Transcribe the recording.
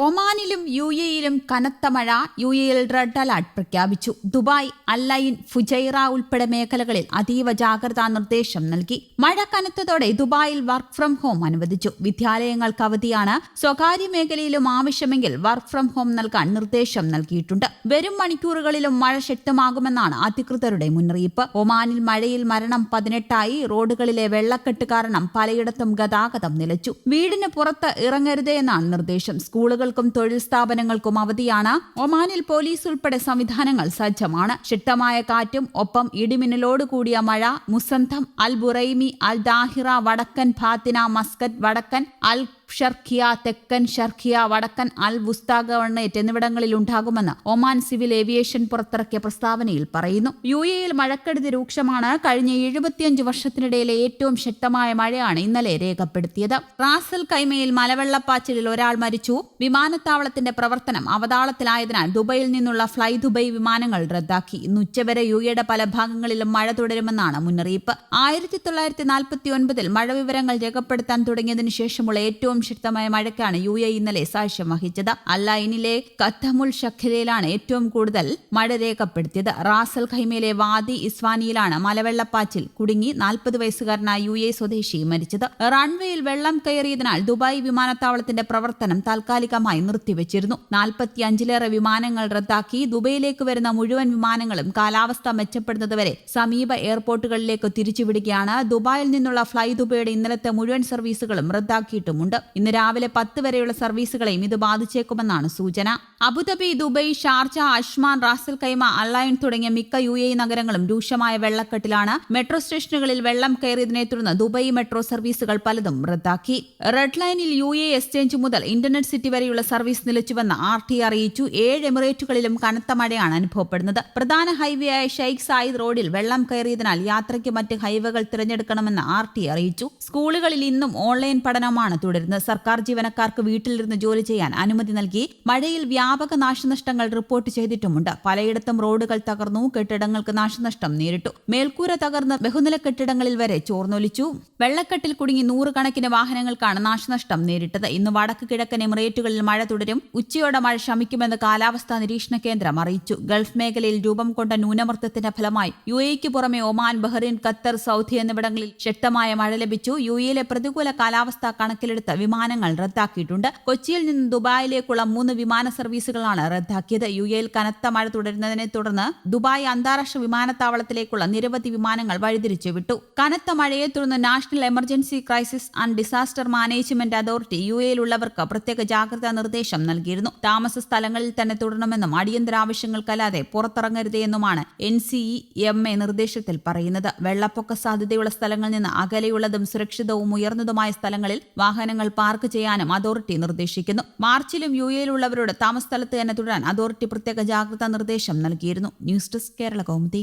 ഒമാനിലും U എയിലും കനത്ത മഴ U എയിൽ റെഡ് അലർട്ട് പ്രഖ്യാപിച്ചു. ദുബായ് അല്ലൈൻ ഫുജൈറ ഉൾപ്പെടെ മേഖലകളിൽ അതീവ ജാഗ്രതാ നിർദ്ദേശം നൽകി. മഴ കനത്തതോടെ ദുബായിൽ വർക്ക് ഫ്രം ഹോം അനുവദിച്ചു. വിദ്യാലയങ്ങൾക്ക് അവധിയാണ് സ്വകാര്യ മേഖലയിലും ആവശ്യമെങ്കിൽ വർക്ക് ഫ്രം ഹോം നൽകാൻ നിർദ്ദേശം നൽകിയിട്ടുണ്ട്. വരും മണിക്കൂറുകളിലും മഴ ശക്തമാകുമെന്നാണ് അധികൃതരുടെ മുന്നറിയിപ്പ്. ഒമാനിൽ മഴയിൽ മരണം പതിനെട്ടായി റോഡുകളിലെ വെള്ളക്കെട്ട് കാരണം പലയിടത്തും ഗതാഗതം നിലച്ചു. വീടിന് പുറത്ത് ഇറങ്ങരുതേ എന്നാണ് നിർദ്ദേശം. സ്കൂളുകൾക്കും തൊഴിൽ സ്ഥാപനങ്ങൾക്കും അവധിയാണ്. ഒമാനിൽ പോലീസ് ഉൾപ്പെടെ സംവിധാനങ്ങൾ സജ്ജമാണ്. ശക്തമായ കാറ്റും ഒപ്പം ഇടിമിന്നലോട് കൂടിയ മഴ മുസന്ധം അൽ ബുറൈമി അൽ ദാഹിറ വടക്കൻ ഫാത്തിന മസ്കറ്റ് വടക്കൻ അൽ ഷർഖിയ തെക്കൻ ഷർഖിയ വടക്കൻ അൽ വുസ്ത ഗവൺമെന്റ് എന്നിവിടങ്ങളിൽ ഉണ്ടാകുമെന്ന് ഒമാൻ സിവിൽ ഏവിയേഷൻ പുറത്തിറക്കിയ പ്രസ്താവനയിൽ പറയുന്നു. യു എയിൽ മഴക്കെടുതി രൂക്ഷമാണ്. കഴിഞ്ഞ എഴുപത്തിയഞ്ച് വർഷത്തിനിടയിലെ ഏറ്റവും ശക്തമായ മഴയാണ് ഇന്നലെ രേഖപ്പെടുത്തിയത്. റാസൽ കൈമയിൽ മലവെള്ളപ്പാച്ചിലിൽ ഒരാൾ മരിച്ചു. വിമാനത്താവളത്തിന്റെ പ്രവർത്തനം അവതാളത്തിലായതിനാൽ ദുബൈയിൽ നിന്നുള്ള ഫ്ലൈ ദുബൈ വിമാനങ്ങൾ റദ്ദാക്കി. ഇന്ന് ഉച്ചവരെ യു എയുടെ പല ഭാഗങ്ങളിലും മഴ തുടരുമെന്നാണ് മുന്നറിയിപ്പ്. ആയിരത്തി തൊള്ളായിരത്തി നാൽപ്പത്തി ഒൻപതിൽ മഴ വിവരങ്ങൾ രേഖപ്പെടുത്താൻ തുടങ്ങിയതിനു ശേഷമുള്ള ഏറ്റവും ശക്തമായ മഴയ്ക്കാണ് യു എ ഇന്നലെ സാക്ഷ്യം വഹിച്ചത്. അല്ലൈനിലെ കത്തമുൽ ഷഖിലയിലാണ് ഏറ്റവും കൂടുതൽ മഴ രേഖപ്പെടുത്തിയത്. റാസൽ ഖൈമയിലെ വാദി ഇസ്വാനിയിലാണ് മലവെള്ളപ്പാച്ചിൽ കുടുങ്ങി നാൽപ്പത് വയസ്സുകാരനായ യു എ സ്വദേശി മരിച്ചത്. റൺവേയിൽ വെള്ളം കയറിയതിനാൽ ദുബായ് വിമാനത്താവളത്തിന്റെ പ്രവർത്തനം താൽക്കാലികമായി നിർത്തിവച്ചിരുന്നു. നാൽപ്പത്തിയഞ്ചിലേറെ വിമാനങ്ങൾ റദ്ദാക്കി ദുബൈയിലേക്ക് വരുന്ന മുഴുവൻ വിമാനങ്ങളും കാലാവസ്ഥ മെച്ചപ്പെടുന്നതുവരെ സമീപ എയർപോർട്ടുകളിലേക്ക് തിരിച്ചുവിടുകയാണ്. ദുബായിൽ നിന്നുള്ള ഫ്ലൈ ദുബൈയുടെ ഇന്നലത്തെ മുഴുവൻ സർവീസുകളും റദ്ദാക്കിയിട്ടുമുണ്ട്. ഇന്ന് രാവിലെ പത്ത് വരെയുള്ള സർവീസുകളെയും ഇത് ബാധിച്ചേക്കുമെന്നാണ് സൂചന. Abu Dhabi Dubai Sharjah Ajman Ras al Khaimah Al Ain തുടങ്ങിയ മിക്ക യു എ നഗരങ്ങളും രൂക്ഷമായ വെള്ളക്കെട്ടിലാണ്. മെട്രോ സ്റ്റേഷനുകളിൽ വെള്ളം കയറിയതിനെ തുടർന്ന് ദുബൈ മെട്രോ സർവീസുകൾ പലതും റദ്ദാക്കി. റെഡ് ലൈനിൽ യു എ എക്സ്ചേഞ്ച് മുതൽ ഇന്റർനെറ്റ് സിറ്റി വരെയുള്ള സർവീസ് നിലച്ചുവെന്ന് ആർ ടി അറിയിച്ചു. ഏഴ് എമിറേറ്റുകളിലും കനത്ത മഴയാണ് അനുഭവപ്പെടുന്നത്. പ്രധാന ഹൈവേ ആയ ഷെയ്ഖ് സായിദ് റോഡിൽ വെള്ളം കയറിയതിനാൽ യാത്രയ്ക്ക് മറ്റ് ഹൈവേകൾ തിരഞ്ഞെടുക്കണമെന്ന് ആർ ടി അറിയിച്ചു. സ്കൂളുകളിൽ ഇന്നും ഓൺലൈൻ പഠനമാണ് തുടരുന്നത്. സർക്കാർ ജീവനക്കാർക്ക് വീട്ടിലിരുന്ന് ജോലി ചെയ്യാൻ അനുമതി നൽകി. മഴയിൽ വ്യാപക നാശനഷ്ടങ്ങൾ റിപ്പോർട്ട് ചെയ്തിട്ടുമുണ്ട്. പലയിടത്തും റോഡുകൾ തകർന്നു. കെട്ടിടങ്ങൾക്ക് നാശനഷ്ടം നേരിട്ടു. മേൽക്കൂര തകർന്ന് ബഹുനില കെട്ടിടങ്ങളിൽ വരെ ചോർന്നൊലിച്ചു. വെള്ളക്കെട്ടിൽ കുടുങ്ങി നൂറുകണക്കിന് വാഹനങ്ങൾക്കാണ് നാശനഷ്ടം നേരിട്ടത്. ഇന്ന് വടക്ക് കിഴക്കൻ എമിറേറ്റുകളിൽ മഴ തുടരും. ഉച്ചയോടെ മഴ ശമിക്കുമെന്ന് കാലാവസ്ഥാ നിരീക്ഷണ കേന്ദ്രം അറിയിച്ചു. ഗൾഫ് മേഖലയിൽ രൂപം കൊണ്ട ന്യൂനമർദ്ദത്തിന്റെ ഫലമായി യു എക്ക് പുറമെ ഒമാൻ ബഹ്റിൻ ഖത്തർ സൗദി എന്നിവിടങ്ങളിൽ ശക്തമായ മഴ ലഭിച്ചു. യു എയിലെ പ്രതികൂല കാലാവസ്ഥ കണക്കിലെടുത്ത് വിമാനങ്ങൾ റദ്ദാക്കിയിട്ടുണ്ട്. കൊച്ചിയിൽ നിന്ന് ദുബായിലേക്കുള്ള മൂന്ന് വിമാന സർവീസുകളാണ് റദ്ദാക്കിയത്. യു എയിൽ കനത്ത മഴ തുടരുന്നതിനെ തുടർന്ന് ദുബായ് അന്താരാഷ്ട്ര വിമാനത്താവളത്തിലേക്കുള്ള നിരവധി വിമാനങ്ങൾ വഴിതിരിച്ചു വിട്ടു. കനത്ത മഴയെ തുടർന്ന് national emergency crisis and disaster management authority U എയിലുള്ളവർക്ക് പ്രത്യേക ജാഗ്രതാ നിർദ്ദേശം നൽകിയിരുന്നു. താമസ സ്ഥലങ്ങളിൽ തന്നെ തുടരണമെന്നും അടിയന്തര ആവശ്യങ്ങൾക്കല്ലാതെ പുറത്തിറങ്ങരുതെന്നുമാണ് N C E M A നിർദ്ദേശത്തിൽ പറയുന്നത്. വെള്ളപ്പൊക്ക സാധ്യതയുള്ള സ്ഥലങ്ങളിൽ നിന്ന് അകലെയുള്ളതും സുരക്ഷിതവും ഉയർന്നതുമായ സ്ഥലങ്ങളിൽ വാഹനങ്ങൾ പാർക്ക് ചെയ്യാനും അതോറിറ്റി നിർദ്ദേശിക്കുന്നു. മാർച്ചിലും യു എയിലുള്ളവരോട് താമസസ്ഥലത്ത് തന്നെ തുടരാൻ അതോറിറ്റി പ്രത്യേക ജാഗ്രതാ നിർദ്ദേശം നൽകിയിരുന്നു. News desk Kerala Kaumudi.